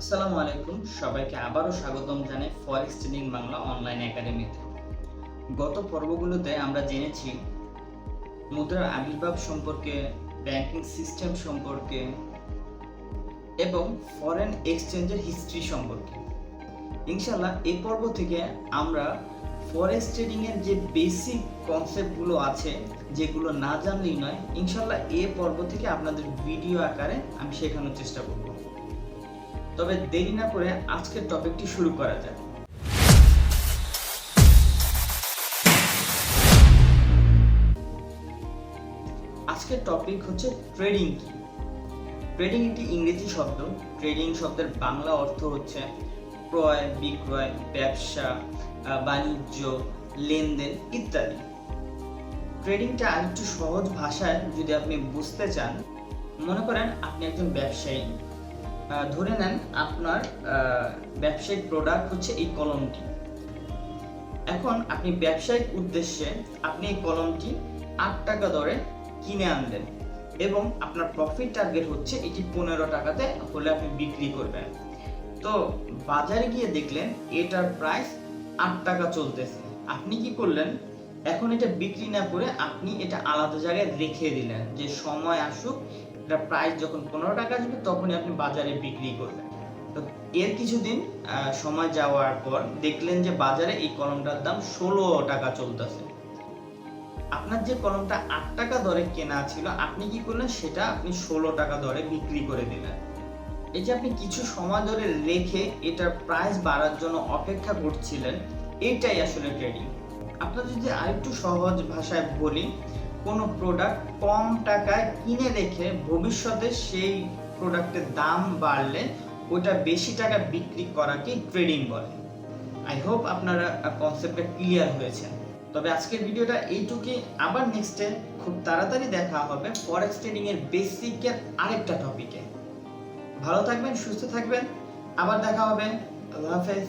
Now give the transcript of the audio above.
আসসালামু আলাইকুম। সবাইকে আবারও স্বাগতম জানাই ফরেক্স ট্রেনিং বাংলা অনলাইন একাডেমিতে গত পর্বগুলোতে আমরা জেনেছি মুদ্রার আবির্ভাব সম্পর্কে ব্যাংকিং সিস্টেম সম্পর্কে এবং ফরেন এক্সচেঞ্জের হিস্ট্রি সম্পর্কে। ইনশাল্লাহ এই পর্ব থেকে আমরা ফরেক্স ট্রেডিংয়ের যে বেসিক কনসেপ্টগুলো আছে, যেগুলো না জানলেই নয় ইনশাল্লাহ এই পর্ব থেকে আপনাদের ভিডিও আকারে আমি শেখানোর চেষ্টা করব। তবে দেরি না করে আজকের টপিকটি শুরু করা যাক। আজকের টপিক হচ্ছে ট্রেডিং কি? ট্রেডিং একটি ইংরেজি শব্দ। ট্রেডিং শব্দের বাংলা অর্থ হচ্ছে ক্রয়, বিক্রয়, ব্যবসা বাণিজ্য, লেনদেন ইত্যাদি। ট্রেডিংটা আরেকটু সহজ ভাষায় যদি আপনি বুঝতে চান, মনে করেন আপনি একজন ব্যবসায়ী। ধরে নেন আপনার ব্যবসায়িক প্রোডাক্ট হচ্ছে এই কলমটি। এখন আপনি ব্যবসায়িক উদ্দেশ্যে আপনি এই কলমটি আট টাকা দরে কিনে আনলেন এবং আপনার প্রফিট টার্গেট হচ্ছে এটি পনেরো টাকাতে হলে আপনি বিক্রি করবেন। তো বাজারে গিয়ে দেখলেন এটার প্রাইস আট টাকা চলতেছে। আপনি কি করলেন? এখন এটা বিক্রি না করে আপনি এটা আলাদা জায়গায় রেখে দিলেন যে সময় আসুক এটা প্রাইস যখন পনেরো টাকা আসবে, তখনই আপনি বাজারে বিক্রি করবেন। তো এর কিছুদিন সময় যাওয়ার পর দেখলেন যে বাজারে এই কলমটার দাম ষোলো টাকা চলতেছে। আপনার যে কলমটা আট টাকা দরে কেনা ছিল, আপনি কি করলেন? সেটা আপনি ষোলো টাকা দরে বিক্রি করে দিলেন। এই যে আপনি কিছু সময় ধরে রেখে এটার প্রাইস বাড়ার জন্য অপেক্ষা করছিলেন, এটাই আসলে ট্রেডিং আপনার যদি আরেকটু সহজ ভাষায় বলি কোনো প্রোডাক্ট কম টাকায় কিনে রেখে ভবিষ্যতে সেই প্রোডাক্টের দাম বাড়লে ওটা বেশি টাকা বিক্রি করাকে ট্রেডিং বলে। আই হোপ আপনারা কনসেপ্টটা ক্লিয়ার হয়েছে। তবে আজকের ভিডিওটা এইটুকুই। আবার নেক্সটে খুব তাড়াতাড়ি দেখা হবে ফরেক্স ট্রেডিং এর বেসিকের আরেকটা টপিকে ভালো থাকবেন, সুস্থ থাকবেন। আবার দেখা হবে। আল্লাহ হাফেজ।